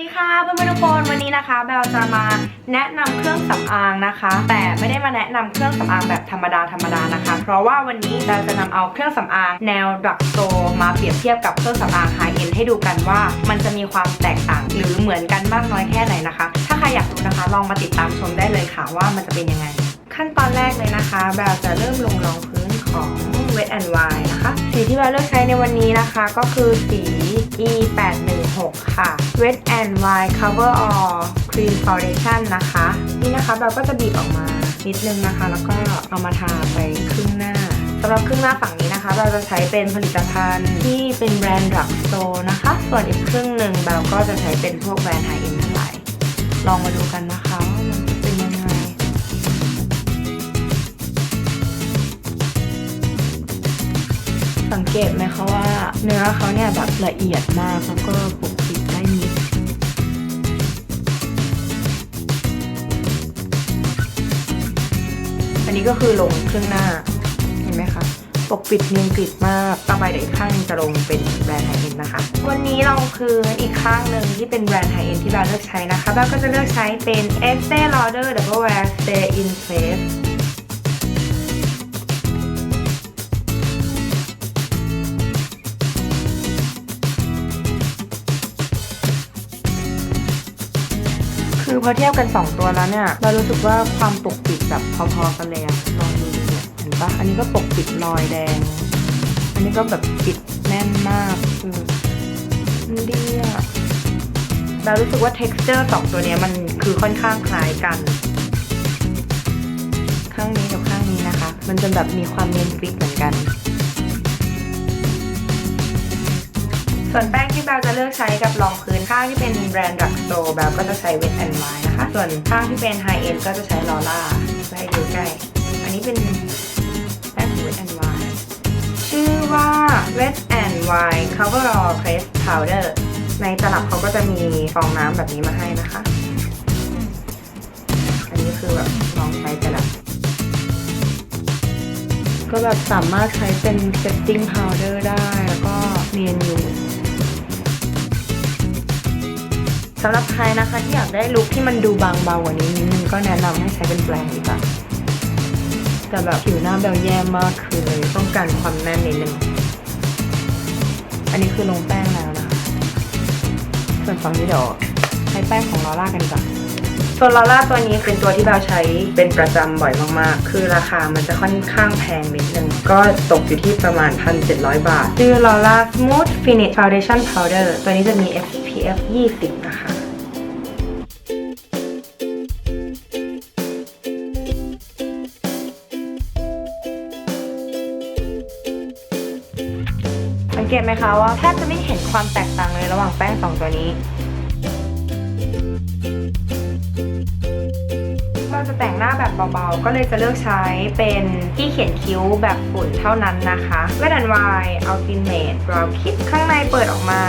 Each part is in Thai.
ดีค่ะเพื่อนๆทุกคนวันนี้นะคะ แบลจะมาแนะนำเครื่องสำอางนะคะ แต่ไม่ได้มาแนะนำเครื่องสำอางแบบธรรมดาธรรมดานะคะ เพราะว่าวันนี้แบลจะนำเอาเครื่องสำอางแนวดักโซมาเปรียบเทียบกับเครื่องสำอางไฮเอ็นให้ดูกันว่า มันจะมีความแตกต่างหรือเหมือนกันมากน้อยแค่ไหนนะคะ ถ้าใครอยากรู้นะคะลองมาติดตามชมได้เลยค่ะว่ามันจะเป็นยังไง ขั้นตอนแรกเลยนะคะ แบลจะเริ่มลงรองพื้นของ Wet n Wild นะคะสีที่แบลเลือกใช้ในวันนี้นะคะ ก็คือสี E 8 1 6 ค่ะ Wet n Wild Cover All Cream Foundation นะคะ นี่นะคะแบลก็จะบีบออกมานิดนึงนะคะ แล้วก็เอามาทาไปครึ่งหน้าสำหรับครึ่งหน้าฝั่งนี้นะคะ เราจะใช้เป็นผลิตภัณฑ์ที่เป็นแบรนด์ดักโซนะคะ ส่วนอีกครึ่งหนึ่งแบลก็จะใช้เป็นพวกแบรนด์ไฮเอ็นทั้งหลายลองมาดูกันนะคะ สังเกตไหมคะว่าเนื้อเขาเนี่ยแบบละเอียดมากแล้วก็ปกปิดได้มิดอันนี้ก็คือลงครึ่งหน้าเห็นไหมคะปกปิดเนียนกริบมากต่อไปเดี๋ยวอีกข้างหนึงจะลงเป็นแบรนด์ไฮเอ็นนะคะ วันนี้เราคืออีกข้างหนึ่งที่เป็นแบรนด์ไฮเอ็นที่เราเลือกใช้นะคะเราก็จะเลือกใช้เป็น Estee Lauder Double Wear Stay in Place คือพอเทียบกัน 2 ตัวแล้วเนี่ย เรารู้สึกว่าความปกปิดแบบพอๆกันเลยอะลองดูเนี่ยเห็นปะอันนี้ก็ปกปิดรอยแดง อันนี้ก็แบบปิดแน่นมากคือมันดีอะเรารู้สึกว่า texture สองตัวเนี้ยมันคือค่อนข้างคล้ายกัน ข้างนี้กับข้างนี้นะคะ มันจะแบบมีความเนียนกริบเหมือนกัน ส่วนแป้งที่แบลจะเลือกใช้กับรองพื้นข้างที่เป็นแบรนด์ดักโซแบลก็จะใช้เวทแอนด์ไวนะคะ ส่วนข้างที่เป็นไฮเอ็นก็จะใช้ลอร่าไว้ดูใกล้ อันนี้เป็นแป้งของเวทแอนด์ไวชื่อว่า Wet and Wild Cover All Press Powder ในตลับเขาก็จะมีฟองน้ำแบบนี้มาให้นะคะ อันนี้คือแบบลองใช้ไปแล้วก็แบบสามารถใช้เป็น setting powder ได้แล้วก็เนียนอยู่ สำหรับใครนะคะที่อยากได้ลุคที่มันดูบางเบากว่านี้นิดนึงก็แนะนำให้ใช้เป็นแปรงดีกว่าแต่แบบผิวหน้าเบลแย่มากคือเลยต้องการความแน่นนิดนึงอันนี้คือลงแป้งแล้วนะคะ ส่วนฝั่งนี้เดี๋ยวใช้แป้งของลอร่ากันดีกว่อนส่วนลอร่าตัวนี้เป็นตัวที่เบลใช้เป็นประจำบ่อยมากๆ คือราคามันจะค่อนข้างแพงนิดนึง ก็ตกอยู่ที่ประมาณ 1,700 บาท ชื่อลอร่า Smooth Finish Foundation Powder ตัวนี้จะมี SPF 20 นะคะ สังเกตไหมคะว่าแทบจะไม่เห็นความแตกต่างเลยระหว่างแป้งสองตัวนี้ เราจะแต่งหน้าแบบเบาๆ ก็เลยจะเลือกใช้เป็นที่เขียนคิ้วแบบฝุ่นเท่านั้นนะคะเวดันวายอัลติเมทบราวคิดข้างในเปิดออกมา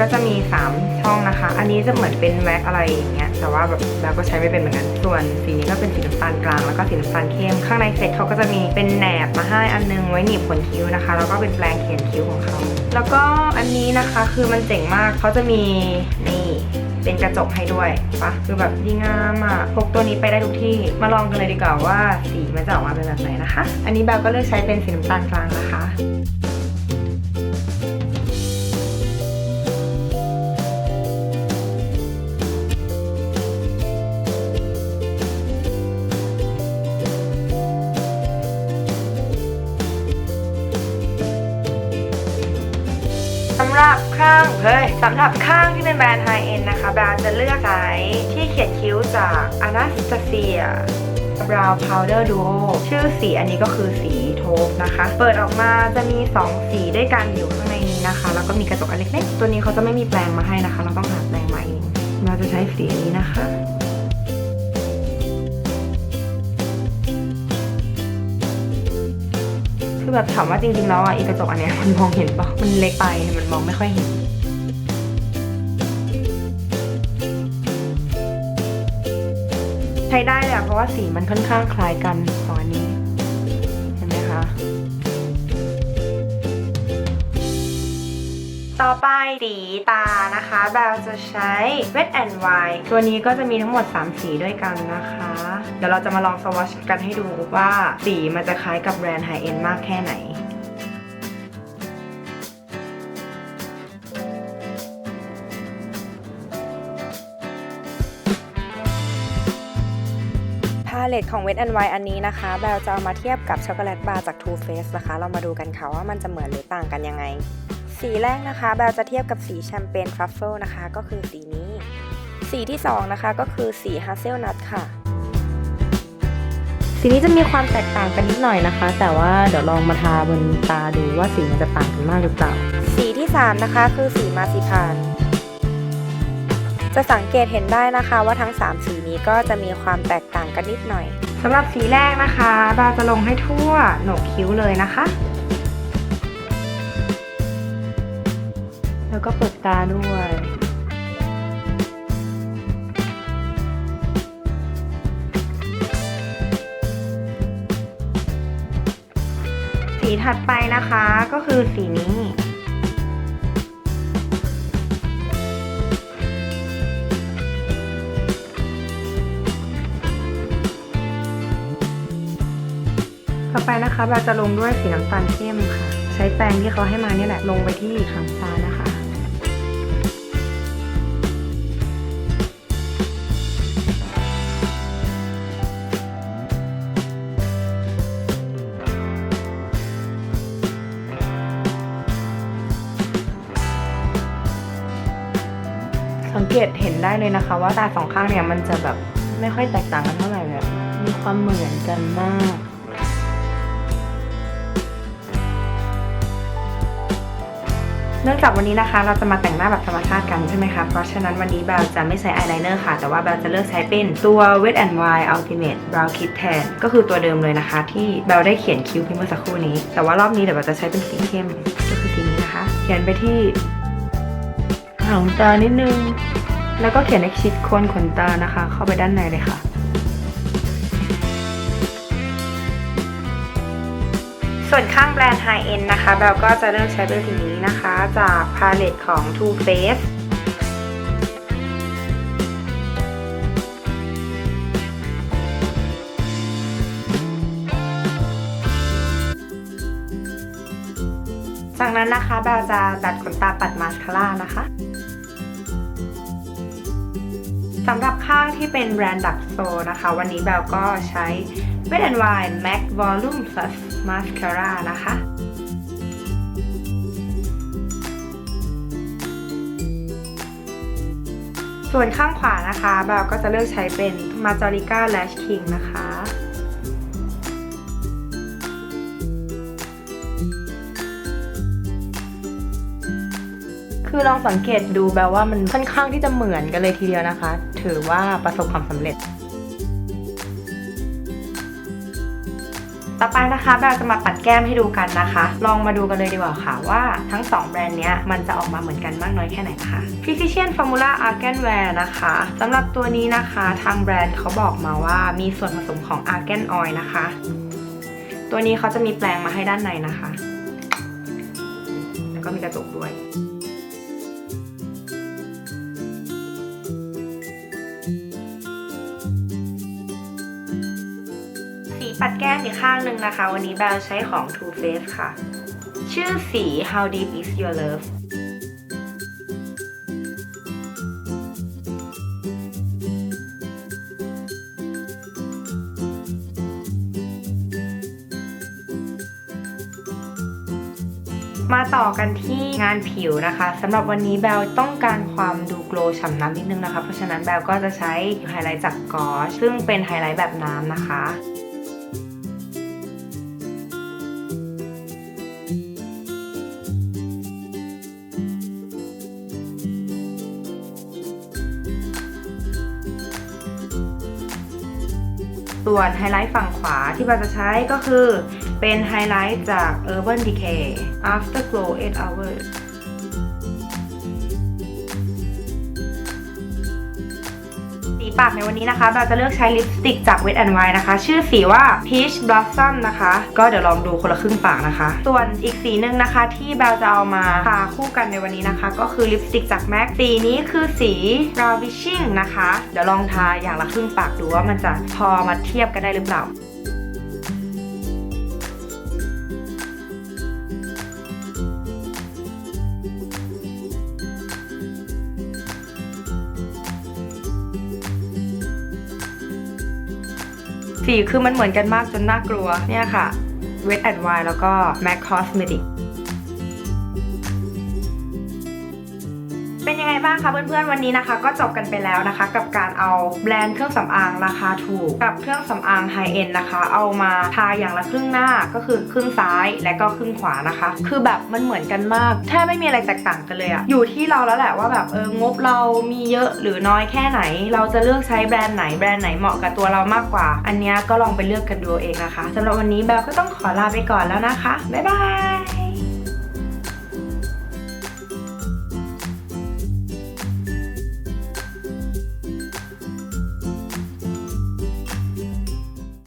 ก็จะมี 3 ช่องนะคะ อันนี้จะเหมือนเป็นแว็กอะไรอย่างเงี้ย แต่ว่าแบบเราก็ใช้ไม่เป็นเหมือนกัน ส่วนสีนี้ก็เป็นสีน้ำตาลกลางแล้วก็สีน้ำตาลเข้ม ข้างในเซ็ตเขาก็จะมีเป็นแหนบมาให้อันนึงไว้หนีบขนคิ้วนะคะ แล้วก็เป็นแปรงเขียนคิ้วของเขา แล้วก็อันนี้นะคะคือมันเจ๋งมากเขาจะมีนี่เป็นกระจกให้ด้วยปะคือแบบดีงามอะพกตัวนี้ไปได้ทุกที่ มาลองกันเลยดีกว่าว่าสีมันจะออกมาเป็นแบบไหนนะคะ อันนี้แบบก็เลือกใช้เป็นสีน้ำตาลกลางนะคะ รับข้างเฮ้ยสำหรับข้างที่เป็นแบรนด์ไฮเอ็นนะคะแบรนด์จะเลือกใช้ที่เขียนคิ้วจาก Anastasia Brow Powder Duo ชื่อสีอันนี้ก็คือสีโทปนะคะ เปิดออกมาจะมี 2 สีด้วยกันอยู่ข้างในนี้นะคะ แล้วก็มีกระจกอันเล็กๆ ตัวนี้เขาจะไม่มีแปลงมาให้นะคะ เราต้องหาแปลงมาเองเราจะใช้สีนี้นะคะ แบบถามว่าจริงๆแล้วอะอีกระจกอันเนี้ยมันมองเห็นปะมันเล็กไปมันมองไม่ค่อยเห็นใช้ได้เลยอะเพราะว่าสีมันค่อนข้างคล้ายกันของ สีตานะคะแบลจะใช้ Wet and Wild ตัวนี้ก็จะมีทั้งหมด 3 สีด้วยกันนะคะ เดี๋ยวเราจะมาลองสวอชกันให้ดูว่าสีมันจะคล้ายกับแบรนด์ไฮเอ็นมากแค่ไหนพาเลตของ Wet n Wild อันนี้นะคะ แบลจะเอามาเทียบกับช็อกโกแลตบาร์จาก Too Faced นะคะ เรามาดูกันค่ะว่ามันจะเหมือนหรือต่างกันยังไง สีแรกนะคะแบลจะเทียบกับสีแชมเปญทรัฟเฟิลนะคะ ก็คือสีนี้ สีที่ 2 นะคะก็คือสีฮัสเซลนัทค่ะ สีนี้จะมีความแตกต่างกันนิดหน่อยนะคะ แต่ว่าเดี๋ยวลองมาทาบนตาดูว่าสีมันจะต่างกันมากหรือเปล่า สีที่ 3 นะคะ คือสีมาซิพาน จะสังเกตเห็นได้นะคะว่าทั้ง 3 สีนี้ก็จะมีความแตกต่างกันนิดหน่อยสำหรับสีแรกนะคะบาจะลงให้ทั่วโหนกคิ้วเลยนะคะ แล้วก็เปิดตาด้วย สีถัดไปนะคะก็คือสีนี้ต่อไปนะคะเราจะลงด้วยสีน้ำตาลเข้มค่ะ ใช้แปรงที่เขาให้มาเนี่ยแหละลงไปที่หางตานะ ตเห็นได้เลยนะคะ ว่าตาสองข้างเนี่ยมันจะแบบไม่ค่อยแตกต่างกันเท่าไหร่แบบมีความเหมือนกันมากเนื่องจากวันนี้นะคะ เราจะมาแต่งหน้าแบบธรรมชาติกันใช่ไหมคะ เพราะฉะนั้นวันนี้แบลจะไม่ใช้อายไลเนอร์ค่ะ แต่ว่าแบลจะเลือกใช้เป็นตัว Wet n Wild Ultimate Brow Kit Tan ก็คือตัวเดิมเลยนะคะ ที่แบลได้เขียนคิ้วเมื่อสักครู่นี้ แต่ว่ารอบนี้เดี๋ยวแบลจะใช้เป็นสีเข้มก็คือสีนี้นะคะ เขียนไปที่หางตานิดนึง แล้วก็เขียนในชิดโคนขนตานะคะ เข้าไปด้านในเลยค่ะส่วนข้างแบรนด์ High End นะคะแบลก็จะเลือกใช้เป็นสีนี้นะคะ จากพาเลตของ Too Faced จากนั้นนะคะแบลจะดัดขนตาปัดมาสคาร่านะคะ สำหรับข้างที่เป็นแบรนด์ดักโซนะคะ วันนี้แบลก็ใช้ Wet n Wild Mac Volume Plus Mascara นะคะส่วนข้างขวานะคะแบลก็จะเลือกใช้เป็น Majorica Lash King นะคะ คือลองสังเกตดูแบบว่ามันค่อนข้างที่จะเหมือนกันเลยทีเดียวนะคะ ถือว่าประสบความสำเร็จ ต่อไปนะคะแบลจะมาปัดแก้มให้ดูกันนะคะ ลองมาดูกันเลยดีกว่าค่ะว่าทั้ง 2 แบรนด์เนี้ยมันจะออกมาเหมือนกันมากน้อยแค่ไหนนะคะ Precision Formula Argan Wear นะคะสำหรับตัวนี้นะคะทางแบรนด์เขาบอกมาว่ามีส่วนผสมของ Argan Oil นะคะ ตัวนี้เขาจะมีแปลงมาให้ด้านในนะคะ แล้วก็มีกระจกด้วย แก้มอีกข้างหนึ่งนะคะ วันนี้แบลใช้ของ Too Faced ค่ะ ชื่อสี How Deep Is Your Love มาต่อกันที่งานผิวนะคะสำหรับวันนี้แบลต้องการความดูโกลฉ่ำน้ำนิดนึงนะคะ เพราะฉะนั้นแบลก็จะใช้ไฮไลท์จากกอชซึ่งเป็นไฮไลท์แบบน้ำนะคะ ส่วนไฮไลท์ฝั่งขวาที่เราจะใช้ก็คือเป็นไฮไลท์จาก Urban Decay Afterglow 8 Hours ปากในวันนี้นะคะ เราจะเลือกใช้ลิปสติกจาก Wet n Wild นะคะ ชื่อสีว่า Peach Blossom นะคะ ก็เดี๋ยวลองดูคนละครึ่งปากนะคะ ส่วนอีกสีหนึ่งนะคะที่แบลจะเอามาทาคู่กันในวันนี้นะคะ ก็คือลิปสติกจาก MAC สีนี้คือสี Ravishing นะคะ เดี๋ยวลองทาอย่างละครึ่งปากดูว่ามันจะพอมาเทียบกันได้หรือเปล่า สีคือมันเหมือนกันมากจนน่ากลัวเนี่ยค่ะ Wet n Wild แล้วก็ MAC Cosmetic เป็นยังไงบ้างคะเพื่อนๆวันนี้นะคะ ก็จบกันไปแล้วนะคะ กับการเอาแบรนด์เครื่องสำอางราคาถูก กับเครื่องสำอางไฮเอ็นนะคะ เอามาทาอย่างละครึ่งหน้าก็คือครึ่งซ้ายและก็ครึ่งขวานะคะ คือแบบมันเหมือนกันมากแทบไม่มีอะไรแตกต่างกันเลยอะอยู่ที่เราแล้วแหละว่าแบบเอองบเรามีเยอะหรือน้อยแค่ไหน เราจะเลือกใช้แบรนด์ไหนแบรนด์ไหนเหมาะกับตัวเรามากกว่า อันเนี้ยก็ลองไปเลือกกันดูเองนะคะสำหรับวันนี้แบลก็ต้องขอลาไปก่อนแล้วนะคะบ๊ายบาย